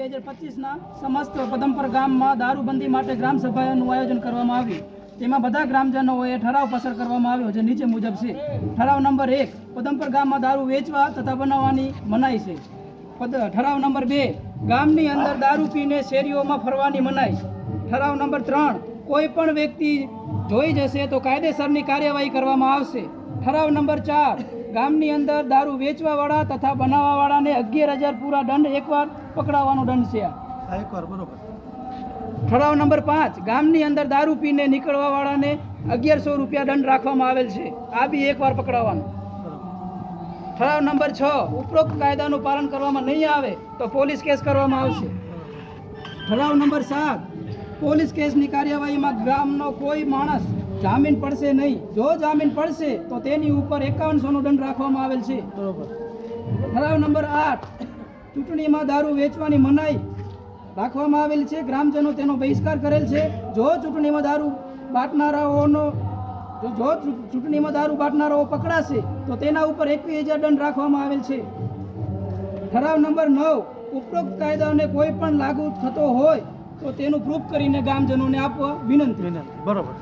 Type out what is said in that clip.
બે હજાર પચીસના સમસ્ત પદમપર ગામમાં દારૂબંધી માટે ગ્રામ સભાનું આયોજન કરવામાં આવ્યું. તેમાં બધા ગ્રામજનોએ ઠરાવ પસાર કરવામાં આવ્યો, જે નીચે મુજબ છે. ઠરાવ નંબર એક, પદમપર ગામમાં દારૂ વેચવા તથા બનાવવાની મનાઈ છે. ઠરાવ નંબર બે, ગામની અંદર દારૂ પીને શેરીઓમાં ફરવાની મનાઈ. ઠરાવ નંબર ત્રણ, કોઈ પણ વ્યક્તિ જોઈ જશે તો કાયદેસરની કાર્યવાહી કરવામાં આવશે. ઠરાવ નંબર ચાર, ગામની અંદર દારૂ વેચવાવાળા તથા બનાવવાવાળાને અગિયાર હજાર પૂરા દંડ એકવાર પકડાવવાનો દંડ છે. ઠરાવ નંબર પાંચ ગામની અંદર દારૂ પીને નીકળવા વાળાને અગિયારસો રૂપિયા દંડ રાખવામાં આવેલ છે. આ બી એકવાર પકડાવવાનો. ઠરાવ નંબર છ ઉપરોક્ત કાયદાનું પાલન કરવામાં નહીં આવે તો પોલીસ કેસ કરવામાં આવશે. ઠરાવ નંબર સાત પોલીસ કેસની કાર્યવાહીમાં ગ્રામનો કોઈ માણસ જામીન પડશે નહીં. જો જામીન પડશે તો તેની ઉપર એકાવનસોનો દંડ રાખવામાં આવેલ છે. બરોબર. ઠરાવ નંબર આઠ ચૂંટણીમાં દારૂ વેચવાની મનાઈ રાખવામાં આવેલ છે. ગ્રામજનો તેનો બહિષ્કાર કરેલ છે. જો ચૂંટણીમાં દારૂ બાટનારાઓનો જો- જો ચૂંટણીમાં દારૂ બાટનારાઓ પકડાશે તો તેના ઉપર એકવીસ હજાર દંડ રાખવામાં આવેલ છે. ઠરાવ નંબર નવ ઉપરોક્ત કાયદાને કોઈ પણ લાગુ થતો હોય તો તેનું પ્રૂફ કરીને ગામજનોને આપવા વિનંતી. બરોબર.